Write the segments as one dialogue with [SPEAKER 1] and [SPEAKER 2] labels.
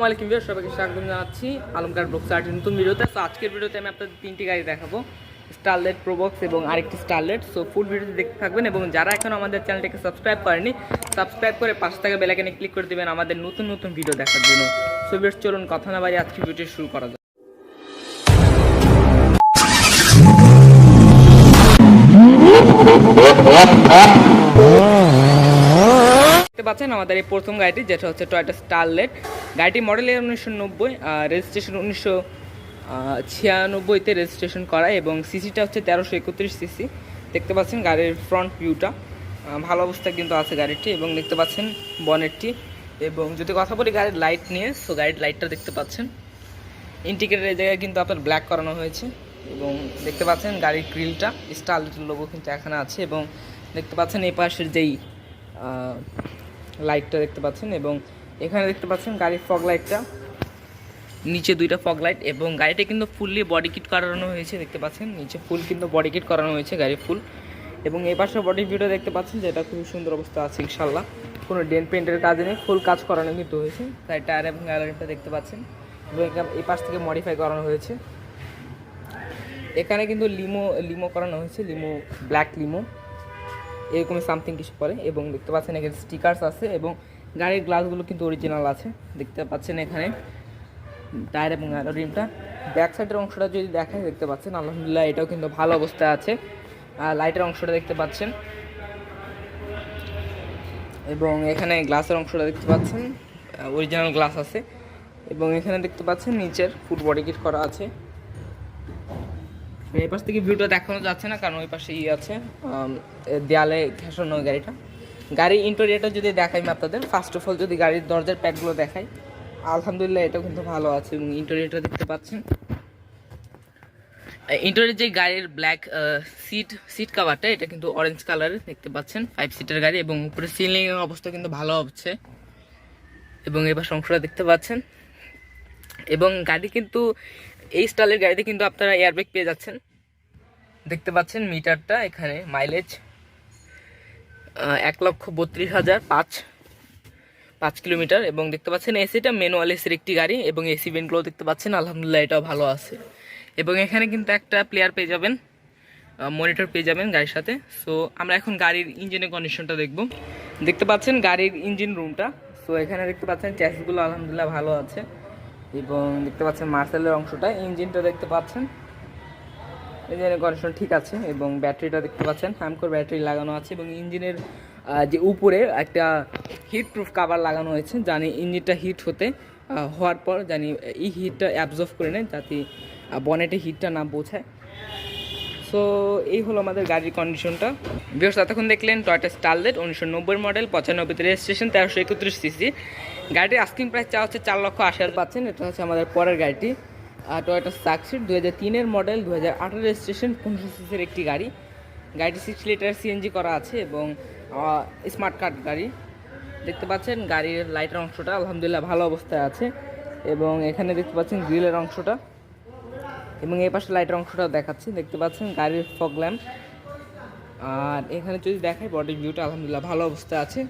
[SPEAKER 1] আসসালামাইকুম ভিউয়ার সবাইকে স্বাগত জানাচ্ছি। আলমকার ব্লগ সার্টের নতুন ভিডিওতে। তো আজকের ভিডিওতে আমি আপনাদের তিনটি গাড়ি দেখাবো। স্টারলেট প্রোবক্স এবং আরেকটি স্টারলেট সো ফুল ভিডিওটি দেখতে থাকবেন এবং যারা এখন আমাদের চ্যানেলটাকে সাবস্ক্রাইব করেনি সাবস্ক্রাইব করে পাশে থাকা বেলাইকানে ক্লিক করে দেবেন আমাদের নতুন নতুন ভিডিও দেখার জন্য। সো ভিউয়ার্স, চলুন কথা না বাড়ি আজকে ভিডিও শুরু করা যাক। দেখতে পাচ্ছেন, আমাদের এই প্রথম গাড়িটি, যেটা হচ্ছে টয়টা স্টারলেট গাড়িটি মডেল উনিশশো নব্বই রেজিস্ট্রেশন উনিশশো ছিয়ানব্বইতে রেজিস্ট্রেশন করা এবং সিসিটা হচ্ছে তেরোশো একত্রিশ সিসি দেখতে পাচ্ছেন গাড়ির ফ্রন্ট ভিউটা ভালো অবস্থায় কিন্তু আছে গাড়িটি এবং দেখতে পাচ্ছেন বনেটটি এবং যদি কথা বলি গাড়ির লাইট নিয়ে সো গাড়ির লাইটটা দেখতে পাচ্ছেন। ইন্ডিকেটার এই জায়গায় কিন্তু আপনার ব্ল্যাক করানো হয়েছে এবং দেখতে পাচ্ছেন গাড়ির গ্রিলটা স্টারলেটের লোগো কিন্তু এখানে আছে এবং দেখতে পাচ্ছেন এই পাশের যেই লাইটটা দেখতে পাচ্ছেন এবং এখানে দেখতে পাচ্ছেন গাড়ির ফগ লাইটটা নিচে দুইটা ফগ লাইট এবং গাড়িটা কিন্তু ফুললি বডি কিট করানো হয়েছে, দেখতে পাচ্ছেন? নিচে ফুল কিন্তু বডি কিট করানো হয়েছে গাড়ির ফুল এবং এই পাশে বডি ভিউটা দেখতে পাচ্ছেন যেটা খুবই সুন্দর অবস্থা আছে ইনশাল্লাহ কোনো ডেন পেন্টের কাজ নেই ফুল কাজ করানো কিন্তু হয়েছে। তাই টায়ার এবং অ্যালারিমটা দেখতে পাচ্ছেন। এবং এই পাশ থেকে মডিফাই করানো হয়েছে। এখানে কিন্তু লিমো লিমো করানো হয়েছে লিমো ব্ল্যাক লিমো এরকম সামথিং কিছু পরে এবং দেখতে পাচ্ছেন এখানে স্টিকার্স আছে এবং গাড়ির গ্লাসগুলো কিন্তু অরিজিনাল আছে। দেখতে পাচ্ছেন এখানে টায়ার এবং রিমটা ব্যাক সাইডের অংশটা যদি দেখায় দেখতে পাচ্ছেন, আলহামদুলিল্লাহ এটাও কিন্তু ভালো অবস্থায় আছে। আর লাইটের অংশটা দেখতে পাচ্ছেন। এবং এখানে গ্লাসের অংশটা দেখতে পাচ্ছেন অরিজিনাল গ্লাস আছে। এবং এখানে দেখতে পাচ্ছেন, নিচের ফুল বডি কিট করা আছে। এই পাশ থেকে ভিউটা দেখানো যাচ্ছে না, কারণ ওই পাশে ই আছে দেয়ালে ঘেঁষানো গাড়িটা। গাড়ির ইন্টেরিয়ারটা যদি দেখাই আপনাদের ফার্স্ট অফ অল যদি গাড়ির দরজার প্যাকগুলো দেখাই, আলহামদুলিল্লাহ এটাও কিন্তু ভালো আছে, এবং ইন্টেরিয়ারটা দেখতে পাচ্ছেন। ইন্টেরিয়ার যে গাড়ির ব্ল্যাক সিট সিট কাভারটা এটা কিন্তু অরেঞ্জ কালারের দেখতে পাচ্ছেন ফাইভ সিটের গাড়ি, এবং উপরে সিলিং এর অবস্থা কিন্তু ভালো হচ্ছে। এবং এবার অংশটা দেখতে পাচ্ছেন। এবং গাড়ি কিন্তু এই স্টাইলের গাড়িতে কিন্তু আপনারা এয়ারব্যাগ পেয়ে যাচ্ছেন। দেখতে পাচ্ছেন মিটারটা এখানে মাইলেজ এক লক্ষ বত্রিশ হাজার পাঁচ পাঁচ কিলোমিটার এবং দেখতে পাচ্ছেন এসিটা ম্যানুয়াল এসির একটি গাড়ি এবং এসি ভেন্টগুলো দেখতে পাচ্ছেন, আলহামদুলিল্লাহ এটাও ভালো আছে। এবং এখানে কিন্তু একটা প্লেয়ার পেয়ে যাবেন মনিটর পেয়ে যাবেন গাড়ির সাথে। সো আমরা এখন গাড়ির ইঞ্জিনের কন্ডিশনটা দেখব। দেখতে পাচ্ছেন গাড়ির ইঞ্জিন রুমটা সো এখানে দেখতে পাচ্ছেন চ্যাসগুলো আলহামদুলিল্লাহ ভালো আছে। এবং দেখতে পাচ্ছেন মার্সেলের অংশটা, ইঞ্জিনটা দেখতে পাচ্ছেন। ইঞ্জিনের কন্ডিশন ঠিক আছে, এবং ব্যাটারিটা দেখতে পাচ্ছেন হামকোর ব্যাটারি লাগানো আছে, এবং ইঞ্জিনের যে উপরে একটা হিট প্রুফ কাভার লাগানো হয়েছে, জানি ইঞ্জিনটা হিট হতে হওয়ার পর জানি এই হিটটা অ্যাবজর্ভ করে নেয়, যাতে বনেটে হিটটা না বোঝায় সো এই হলো আমাদের গাড়ির কন্ডিশনটা বিয়স এতক্ষণ দেখলেন টয়টা স্টারলেট উনিশশো নব্বই মডেল পঁচানব্বইতে রেজিস্ট্রেশন তেরোশো একত্রিশ সিসি গাড়িটির আস্কিং প্রাইস চা হচ্ছে চার লক্ষ আশি হাজার পাচ্ছেন। এটা হচ্ছে আমাদের পরের গাড়িটি। টয়টা সাকসিড দু হাজার তিনের মডেল দু হাজার আঠারো রেজিস্ট্রেশন পনেরোশো সিসির একটি গাড়ি। গাড়িটি সিক্স লিটার সিএনজি করা আছে এবং স্মার্ট কার্ড গাড়ি। দেখতে পাচ্ছেন গাড়ির লাইটের অংশটা আলহামদুলিল্লাহ ভালো অবস্থায় আছে এবং এখানে দেখতে পাচ্ছেন গ্রিলের অংশটা এবং এই পাশে লাইটের অংশটাও দেখাচ্ছি। দেখতে পাচ্ছেন গাড়ির ফগ ল্যাম্প আর এখানে যদি দেখাই বডি ভিউটা আলহামদুলিল্লাহ ভালো অবস্থায় আছে।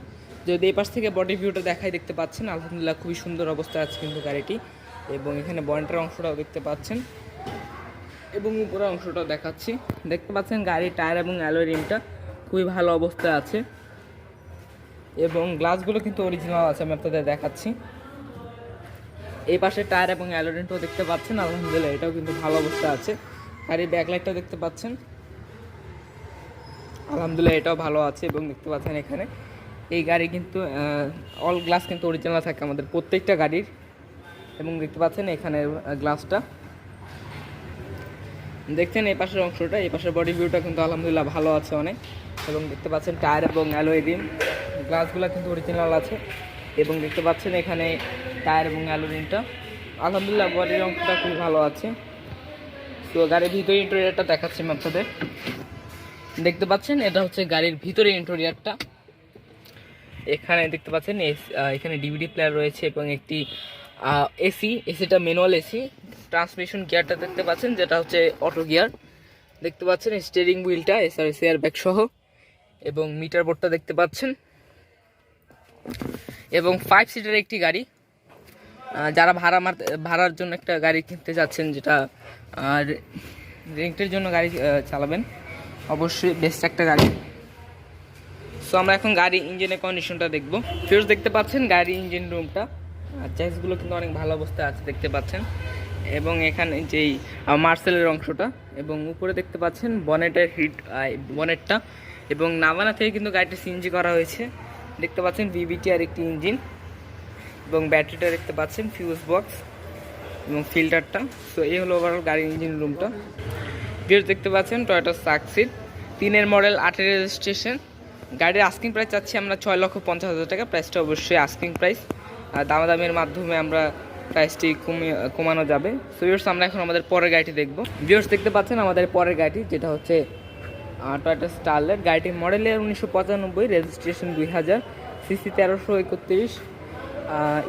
[SPEAKER 1] যদি এই পাশ থেকে বডি ভিউটা দেখাই দেখতে পাচ্ছেন, আলহামদুলিল্লাহ খুবই সুন্দর অবস্থায় আছে কিন্তু গাড়িটি। এবং এখানে বন্টের অংশটাও দেখতে পাচ্ছেন। এবং উপরের অংশটাও দেখাচ্ছি। দেখতে পাচ্ছেন গাড়ির টায়ার এবং অ্যালোয় রিমটা খুবই ভালো অবস্থায় আছে। এবং গ্লাসগুলো কিন্তু অরিজিনাল আছে, আমি আপনাদের দেখাচ্ছি। এই পাশে টায়ার এবং অ্যালোরেন্টও দেখতে পাচ্ছেন, আলহামদুলিল্লাহ এটাও কিন্তু ভালো অবস্থা আছে। গাড়ির ব্যাকলাইটটাও দেখতে পাচ্ছেন। আলহামদুলিল্লাহ এটাও ভালো আছে এবং দেখতে পাচ্ছেন এখানে এই গাড়ি কিন্তু অল গ্লাস কিন্তু অরিজিনাল থাকে আমাদের প্রত্যেকটা গাড়ির। এবং দেখতে পাচ্ছেন এখানে গ্লাসটা দেখছেন এই পাশের অংশটা, এই পাশের বডি ভিউটা কিন্তু আলহামদুলিল্লাহ ভালো আছে অনেক। এবং দেখতে পাচ্ছেন টায়ার এবং অ্যালোয় রিম গ্লাসগুলো কিন্তু অরিজিনাল আছে। এবং দেখতে পাচ্ছেন এখানে টায়ার এবং অ্যালোরিনটা আলহামদুলিল্লাহ বডির অংশটা খুব ভালো আছে। তো গাড়ির ভিতরে ইন্টেরিয়ারটা দেখাচ্ছি আপনাদের। দেখতে পাচ্ছেন, এটা হচ্ছে গাড়ির ভিতরে ইন্টেরিয়ারটা এখানে দেখতে পাচ্ছেন এখানে ডিভিডি প্লেয়ার রয়েছে এবং একটি এসি এসিটা ম্যানুয়াল এসি ট্রান্সমিশন গিয়ারটা দেখতে পাচ্ছেন, যেটা হচ্ছে অটো গিয়ার দেখতে পাচ্ছেন স্টিয়ারিং হুইলটা এছাড়া এয়ার ব্যাগ সহ, এবং মিটার বোর্ডটা দেখতে পাচ্ছেন। এবং ফাইভ সিটার একটি গাড়ি। যারা ভাড়া মারতে ভাড়ার জন্য একটা গাড়ি কিনতে যাচ্ছেন, যেটা রেন্টের জন্য গাড়ি চালাবেন, অবশ্যই বেস্ট একটা গাড়ি। সো আমরা এখন গাড়ি ইঞ্জিনের কন্ডিশনটা দেখব। ফিরোজ দেখতে পাচ্ছেন গাড়ি ইঞ্জিন রুমটা আর চেসগুলো কিন্তু অনেক ভালো অবস্থায় আছে, দেখতে পাচ্ছেন। এবং এখানে যেই মার্সেলের অংশটা। এবং উপরে দেখতে পাচ্ছেন বনেটের হিট বনেটটা এবং নাভানা থেকে কিন্তু গাড়িটা সিএনজি করা হয়েছে। দেখতে পাচ্ছেন বিবিটি আর একটি ইঞ্জিন এবং ব্যাটারিটা দেখতে পাচ্ছেন ফিউজ বক্স এবং ফিল্টারটা সো এই হলো ওভারঅল গাড়ির ইঞ্জিন রুমটা গিয়ার দেখতে পাচ্ছেন টয়োটা সাকসিড তিনের মডেল আটের রেজিস্ট্রেশন। গাড়ির আস্কিং প্রাইস চাচ্ছি আমরা ছয় লক্ষ পঞ্চাশ হাজার টাকা। প্রাইসটা অবশ্যই আস্কিং প্রাইস আর দামাদামের মাধ্যমে আমরা প্রাইসটি কমিয়ে কমানো যাবে। সো ভিউর্স আমরা এখন আমাদের পরের গাড়িটি দেখব। ভিউর্স দেখতে পাচ্ছেন আমাদের পরের গাড়িটি, যেটা হচ্ছে টয়োটা স্টারলেট গাড়িটির মডেলের উনিশশো পঁচানব্বই রেজিস্ট্রেশন দুই হাজার সিসি তেরোশো একত্রিশ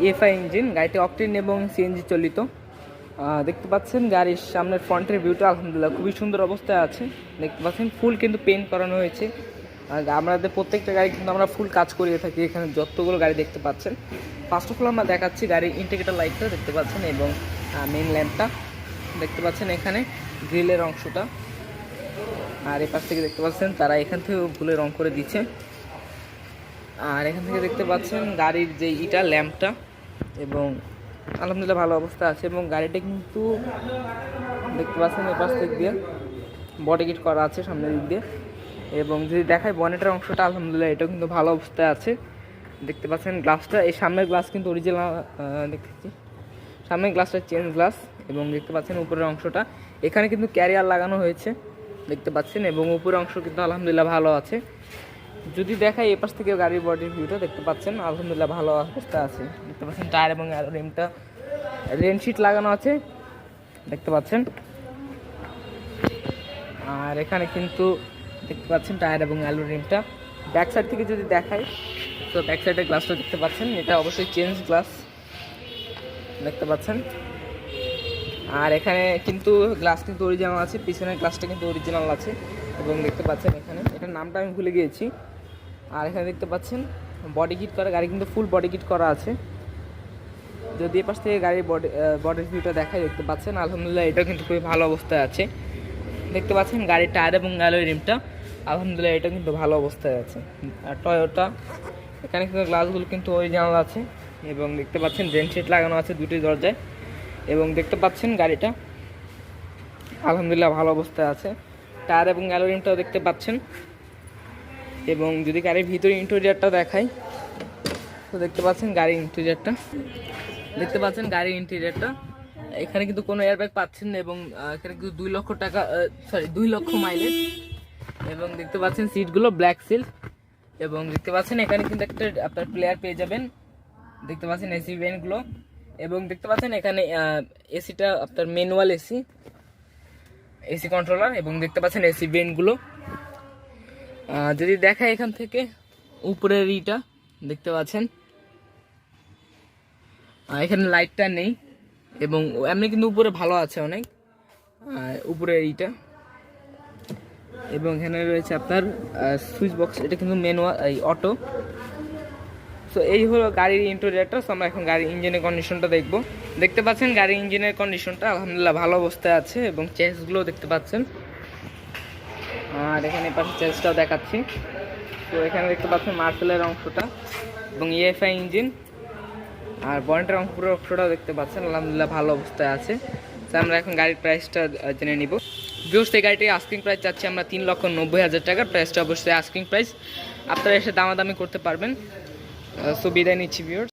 [SPEAKER 1] এফআই ইঞ্জিন গাড়িটি অকটেন এবং সিএনজি চলিত। দেখতে পাচ্ছেন গাড়ির সামনের ফ্রন্টের ভিউটা আলহামদুলিল্লাহ, খুবই সুন্দর অবস্থায় আছে। দেখতে পাচ্ছেন ফুল কিন্তু পেন্ট করানো হয়েছে। আর আমাদের প্রত্যেকটা গাড়ি কিন্তু আমরা ফুল কাজ করিয়ে থাকি। এখানে যতগুলো গাড়ি দেখতে পাচ্ছেন। ফার্স্ট অফ অল আমরা দেখাচ্ছি গাড়ির ইন্ডিকেটার লাইটটা দেখতে পাচ্ছেন এবং মেইন ল্যাম্পটা দেখতে পাচ্ছেন এখানে গ্রিলের অংশটা। আর এপাশ থেকে দেখতে পাচ্ছেন তারা এখান থেকে ভুলে রং করে দিচ্ছে। আর এখান থেকে দেখতে পাচ্ছেন গাড়ির যে ইটা ল্যাম্পটা এবং আলহামদুলিল্লাহ ভালো অবস্থা আছে এবং গাড়িটা কিন্তু দেখতে পাচ্ছেন এপাশ দিক দিয়ে, বডি কিট করা আছে সামনের দিক দিয়ে। এবং যদি দেখায় বনেটের অংশটা, আলহামদুলিল্লাহ এটাও কিন্তু ভালো অবস্থায় আছে। দেখতে পাচ্ছেন গ্লাসটা এই সামনের গ্লাস কিন্তু অরিজিনাল দেখতেছি সামনের গ্লাসটা চেঞ্জ গ্লাস এবং দেখতে পাচ্ছেন উপরের অংশটা। এখানে কিন্তু ক্যারিয়ার লাগানো হয়েছে, দেখতে পাচ্ছেন, এবং উপরের অংশ কিন্তু আলহামদুলিল্লাহ ভালো আছে। যদি দেখাই এপাশ থেকে গাড়ির বডির ভিউটা দেখতে পাচ্ছেন, আলহামদুলিল্লাহ ভালো অবস্থা আছে। দেখতে পাচ্ছেন টায়ার এবং রেমটা রেন শিট লাগানো আছে, দেখতে পাচ্ছেন। আর এখানে কিন্তু দেখতে পাচ্ছেন টায়ার এবং অ্যালো রিমটা। ব্যাক সাইড থেকে যদি দেখাই, তো ব্যাক সাইডের গ্লাসটা দেখতে পাচ্ছেন, এটা অবশ্যই চেঞ্জ গ্লাস। দেখতে পাচ্ছেন। আর এখানে কিন্তু গ্লাস কিন্তু অরিজিনাল আছে, পিছনের গ্লাসটা কিন্তু অরিজিনাল আছে। এবং দেখতে পাচ্ছেন এখানে, এটার নামটা আমি ভুলে গিয়েছি। আর এখানে দেখতে পাচ্ছেন বডি কিট করা গাড়ি কিন্তু ফুল বডি কিট করা আছে। যদি এ পাশ থেকে গাড়ির বডি বডির ভিউটা দেখাই, দেখতে পাচ্ছেন, আলহামদুলিল্লাহ এটাও কিন্তু খুবই ভালো অবস্থায় আছে। দেখতে পাচ্ছেন গাড়ির টায়ার এবং অ্যালোয় রিমটা। আলহামদুলিল্লাহ, এটা কিন্তু ভালো অবস্থায় আছে। আর টয়োটা এখানে কিন্তু গ্লাসগুলো কিন্তু অরিজিনাল আছে এবং দেখতে পাচ্ছেন ড্রেন শিট লাগানো আছে দুটি দরজায়। এবং দেখতে পাচ্ছেন গাড়িটা, আলহামদুলিল্লাহ ভালো অবস্থায় আছে। টায়ার এবং অ্যালোরিমটাও দেখতে পাচ্ছেন। এবং যদি গাড়ির ভিতরে ইন্টেরিয়ারটা দেখাই, তো দেখতে পাচ্ছেন গাড়ির ইন্টেরিয়ারটা দেখতে পাচ্ছেন গাড়ির ইন্টেরিয়ারটা এখানে কিন্তু কোনো এয়ারব্যাগ পাচ্ছেন না এবং এখানে কিন্তু দুই লক্ষ টাকা সরি দুই লক্ষ মাইলেজ এবং দেখতে পাচ্ছেন সিটগুলো ব্ল্যাক সিল্ক এবং দেখতে পাচ্ছেন এখানে কিন্তু একটা, আপনার প্লেয়ার পেয়ে যাবেন। দেখতে পাচ্ছেন এসি ভেন্টগুলো এবং দেখতে পাচ্ছেন এখানে এসিটা আপনার ম্যানুয়াল এসি এসি কন্ট্রোলার এবং দেখতে পাচ্ছেন এসি ভেন্টগুলো যদি দেখা এখান থেকে, উপরের ইটা দেখতে পাচ্ছেন। এখানে লাইটটা নেই। এবং এমনি কিন্তু উপরে ভালো আছে অনেক। উপরে এইটা। এবং এখানে রয়েছে আপনার সুইচ বক্স এটা কিন্তু ম্যানুয়াল এই অটো সো এই হলো গাড়ির ইন্টেরিয়ারটা আমরা এখন গাড়ির ইঞ্জিনের কন্ডিশনটা দেখব। দেখতে পাচ্ছেন, গাড়ির ইঞ্জিনের কন্ডিশনটা আলহামদুলিল্লাহ ভালো অবস্থায় আছে এবং চেসগুলো দেখতে পাচ্ছেন। আর এখানে পাশে চেসটাও দেখাচ্ছি। তো, এখানে দেখতে পাচ্ছেন মার্সেলের অংশটা এবং E ইএফআই ইঞ্জিন আর বনেটের অংশ পুরো অংশটাও দেখতে পাচ্ছেন, আলহামদুলিল্লাহ ভালো অবস্থায় আছে। তো আমরা এখন গাড়ির প্রাইসটা জেনে নিব। ভিউস এই গাড়িটি আস্কিং প্রাইস চাচ্ছি আমরা তিন লক্ষ নব্বই হাজার টাকার। প্রাইসটা অবশ্যই আস্কিং প্রাইস আপনারা এসে দামাদামি করতে পারবেন। সো বিদায় নিচ্ছি ভিউর্স